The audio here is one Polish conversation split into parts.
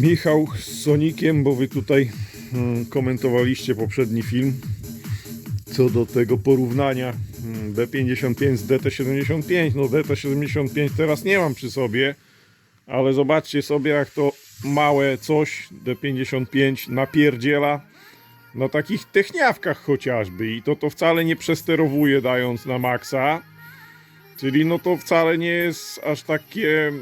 Michał z Sonikiem, bo wy tutaj mm, komentowaliście poprzedni film co do tego porównania mm, D55 z DT75. No DT75 teraz nie mam przy sobie, ale zobaczcie sobie jak to małe coś D55 napierdziela na takich techniawkach chociażby i to to wcale nie przesterowuje dając na maksa. Czyli no to wcale nie jest aż takie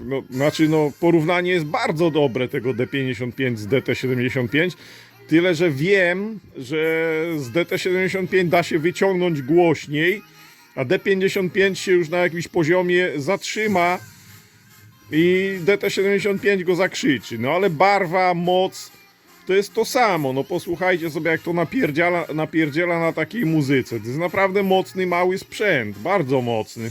no, znaczy no porównanie jest bardzo dobre tego D55 z DT75 tyle, że wiem, że z DT75 da się wyciągnąć głośniej a D55 się już na jakimś poziomie zatrzyma i DT75 go zakrzyczy, no ale barwa, moc to jest to samo, no posłuchajcie sobie jak to napierdziela, napierdziela na takiej muzyce, to jest naprawdę mocny, mały sprzęt, bardzo mocny.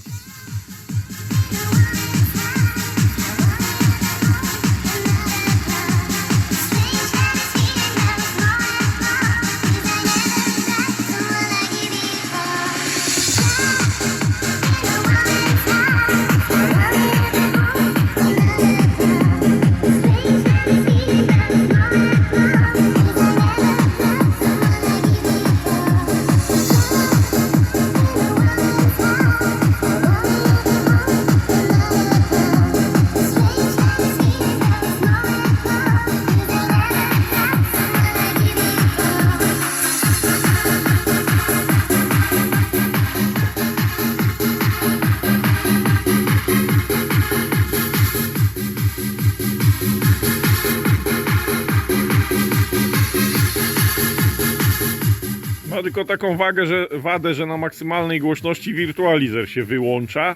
Ma tylko taką wagę, że, wadę, że na maksymalnej głośności wirtualizer się wyłącza.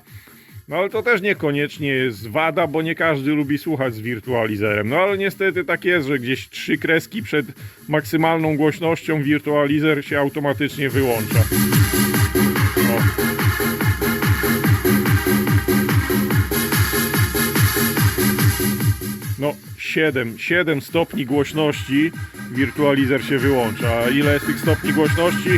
No ale to też niekoniecznie jest wada, bo nie każdy lubi słuchać z wirtualizerem. No ale niestety tak jest, że gdzieś trzy kreski przed maksymalną głośnością wirtualizer się automatycznie wyłącza. No. No 7, 7 stopni głośności wirtualizer się wyłącza. Ile jest tych stopni głośności?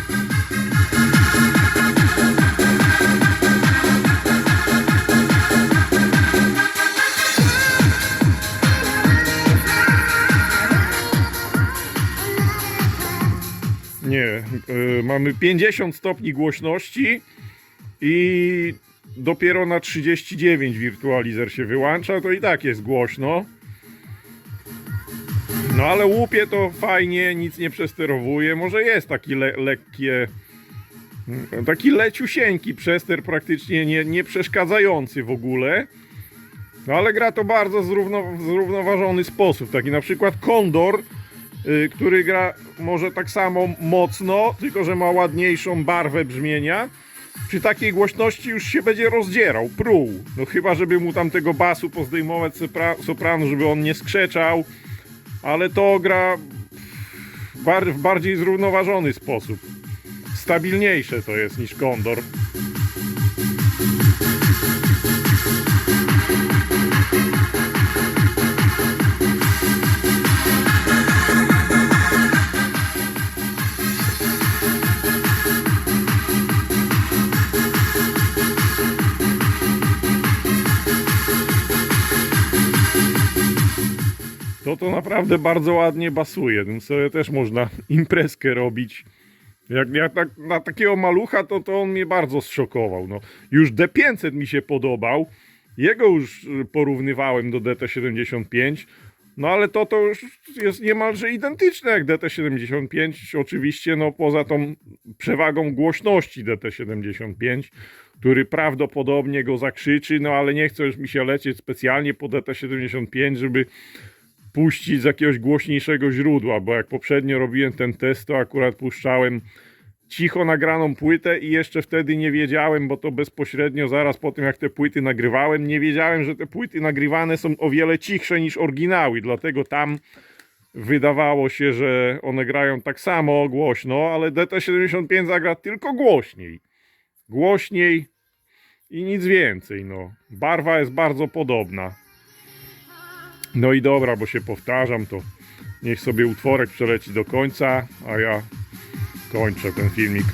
Nie, y, mamy 50 stopni głośności i dopiero na 39 wirtualizer się wyłącza, to i tak jest głośno. No ale łupie to fajnie, nic nie przesterowuje. Może jest taki le lekkie, mm, taki leciusieńki przester, praktycznie nie, nie przeszkadzający w ogóle. No ale gra to bardzo zrówno, zrównoważony sposób. Taki na przykład Kondor, y, który gra może tak samo mocno, tylko że ma ładniejszą barwę brzmienia. Przy takiej głośności już się będzie rozdzierał, pruł. No chyba, żeby mu tam tego basu pozdejmować sopra soprano, żeby on nie skrzeczał ale to gra w, bar w bardziej zrównoważony sposób. Stabilniejsze to jest niż Kondor. To to naprawdę bardzo ładnie basuje. Tym sobie też można imprezkę robić. Jak ja tak, na takiego malucha, to, to on mnie bardzo zszokował. No, już D500 mi się podobał. Jego już y, porównywałem do DT75. No ale to to już jest niemalże identyczne jak DT75. Oczywiście, no poza tą przewagą głośności DT75, który prawdopodobnie go zakrzyczy, no ale nie chce już mi się lecieć specjalnie po DT75, żeby puścić z jakiegoś głośniejszego źródła, bo jak poprzednio robiłem ten test, to akurat puszczałem cicho nagraną płytę i jeszcze wtedy nie wiedziałem, bo to bezpośrednio zaraz po tym jak te płyty nagrywałem, nie wiedziałem, że te płyty nagrywane są o wiele cichsze niż oryginały, dlatego tam wydawało się, że one grają tak samo głośno, ale DT75 zagra tylko głośniej. Głośniej i nic więcej, no. Barwa jest bardzo podobna. No i dobra, bo się powtarzam, to niech sobie utworek przeleci do końca, a ja kończę ten filmik.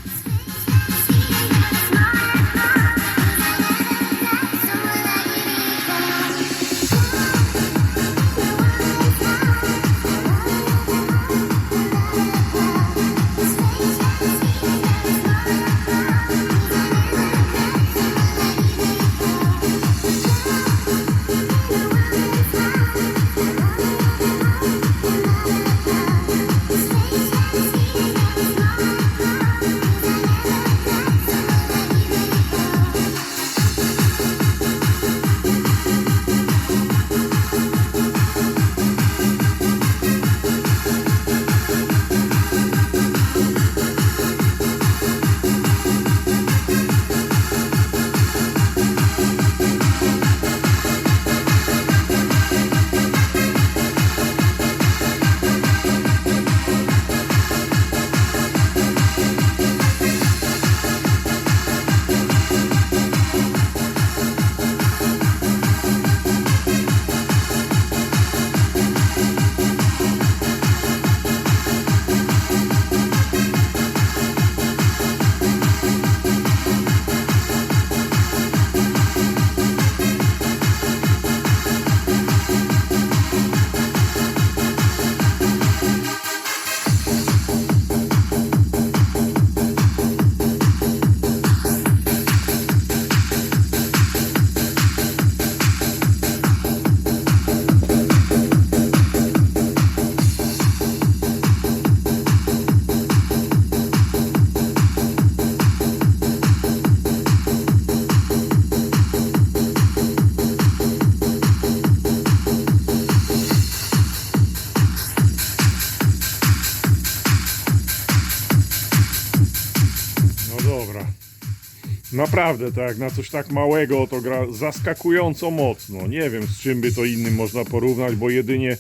Naprawdę, tak, na coś tak małego to gra zaskakująco mocno. Nie wiem, z czym by to innym można porównać, bo jedynie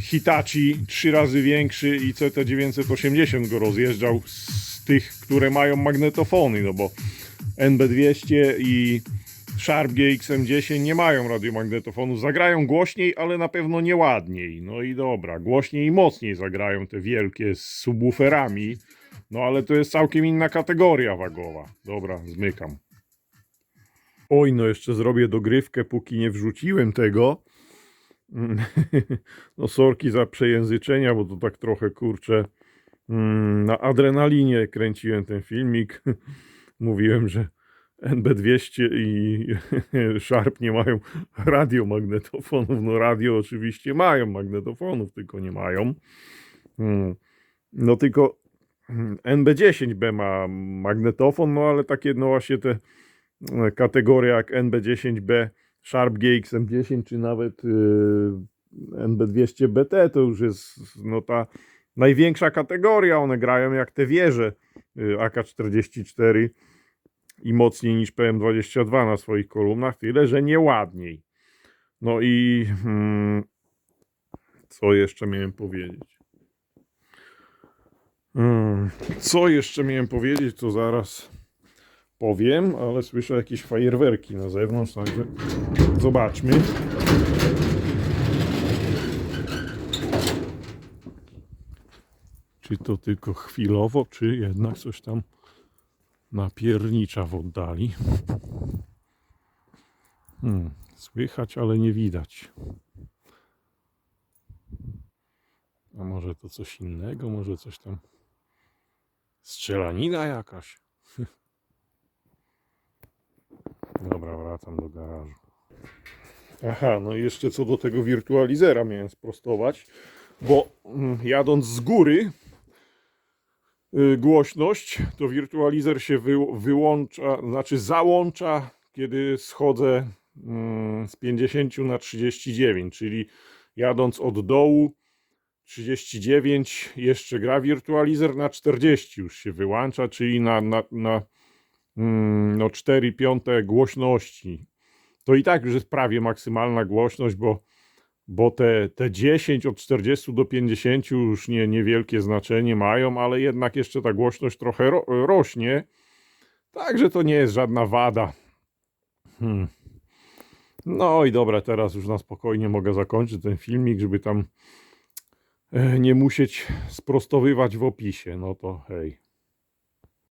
Hitachi trzy razy większy i CT980 go rozjeżdżał z tych, które mają magnetofony, no bo NB200 i Sharp GXM10 nie mają radiomagnetofonu. Zagrają głośniej, ale na pewno nie ładniej. No i dobra, głośniej i mocniej zagrają te wielkie z subwooferami. No ale to jest całkiem inna kategoria wagowa. Dobra, zmykam. Oj, no jeszcze zrobię dogrywkę, póki nie wrzuciłem tego. Mm, No sorki za przejęzyczenia, bo to tak trochę kurczę mm, na adrenalinie kręciłem ten filmik. Mówiłem, że NB200 i Sharp nie mają radiomagnetofonów. No radio oczywiście mają magnetofonów, tylko nie mają. Mm, No tylko NB10B ma magnetofon, no ale takie no właśnie te e, kategorie jak NB10B, Sharp GXM10 czy nawet yy, NB200BT to już jest no ta największa kategoria. One grają jak te wieże yy, AK-44 i mocniej niż PM22 na swoich kolumnach, tyle że nieładniej. No i hmm, co jeszcze miałem powiedzieć? Co jeszcze miałem powiedzieć, to zaraz powiem, ale słyszę jakieś fajerwerki na zewnątrz, także zobaczmy. Czy to tylko chwilowo, czy jednak coś tam napiernicza w oddali? Hmm, słychać, ale nie widać. A może to coś innego? Może coś tam. Strzelanina jakaś? Dobra, wracam do garażu. Aha, no i jeszcze co do tego wirtualizera miałem sprostować, bo mm, jadąc z góry y, głośność, to wirtualizer się wy, wyłącza, znaczy załącza, kiedy schodzę mm, z 50 na 39, czyli jadąc od dołu 39 jeszcze gra wirtualizer, na 40 już się wyłącza, czyli na, na, na mm, no 4 piąte głośności. To i tak już jest prawie maksymalna głośność, bo, bo te, te 10 od 40 do 50 już nie, niewielkie znaczenie mają, ale jednak jeszcze ta głośność trochę ro, rośnie. Także to nie jest żadna wada. Hmm. No i dobra, teraz już na spokojnie mogę zakończyć ten filmik, żeby tam nie musieć sprostowywać w opisie. No to hej.